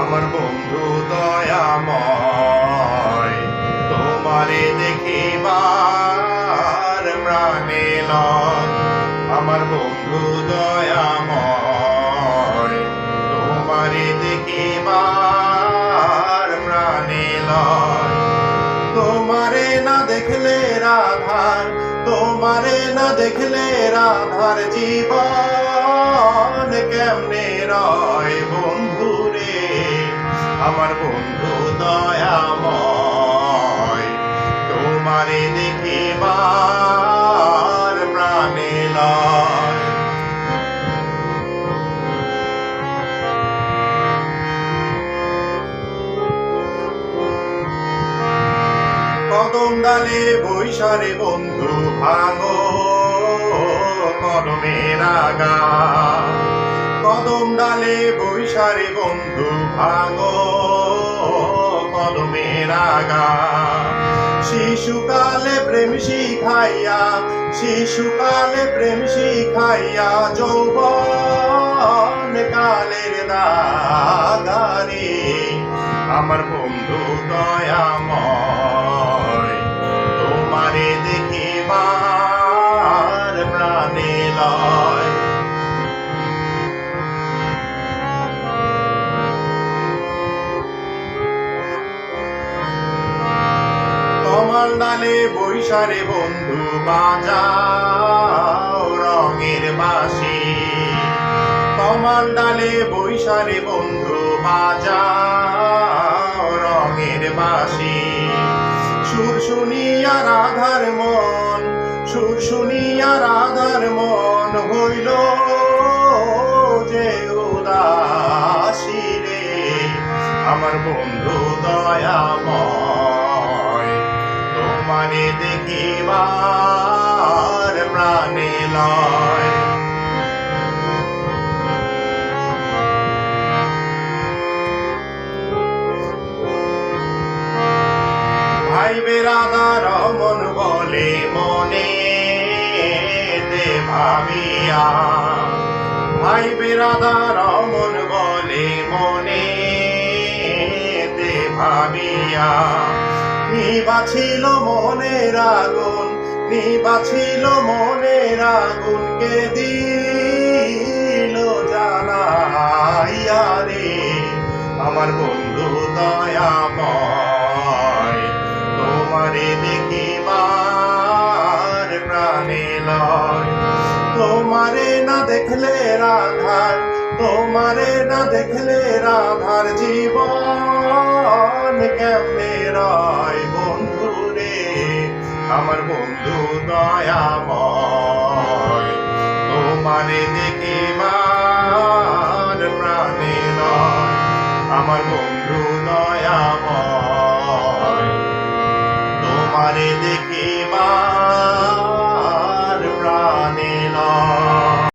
আমার বন্ধু দয়াময়, তোমারে দেখিবার প্রাণে লয়। আমার বন্ধু দয়াময়, তোমারে দেখিবার প্রাণে লয়। তোমারে না দেখলে রাধার, তোমারে না দেখলে রাধার জীবন কেমনে রয় বন্ধু? আমার বন্ধু দয়াময় তোমারে দেখিবার প্রাণে লয়। কদম ডালে বৈশারে বন্ধু ভাঙো কদমের আগা। ডালে বৈশারে বন্ধু ভাঙো কদমের আগা। শিশুকালে প্রেম শিখাইয়া, শিশুকালে প্রেম শিখাইয়া যৌবন কালের দাগারে আমার বন্ধু দয়াময়, তোমারে দেখিবার কমল বৈশারে বন্ধু বাজাও রঙের বাসি কমল ডালে বৈশারে বন্ধু বাজাও রঙের বাসি সুর শুনিয়া রাধার মন সুর শুনিয়া রাধার মন হইল যে উদাসী রে। আমার বন্ধু দয়াময় তোমারে দেখিবার প্রাণে লয়। ভাই বেরাদার মন বলে মনে দে ভাবিয়া। ভাই বেরাদার মন বলে মনে দে ভাবিয়া। নিবাছিল মনের আগুন নিবাছিল মনের আগুন কে দিল জ্বালাইয়া রে? আমার বন্ধু দয়া দয়াময়, তোমারে দেখিবার প্রাণে লয়। তোমারে না দেখলে রাধার, তোমারে না দেখলে রাধার জীবন কেমনে রয় বন্ধু রে আমার বন্ধু দয়াময়। তোমারে দেখিবার প্রাণে লয়, আমার বন্ধু দয়াময়। তোমারে দেখিবার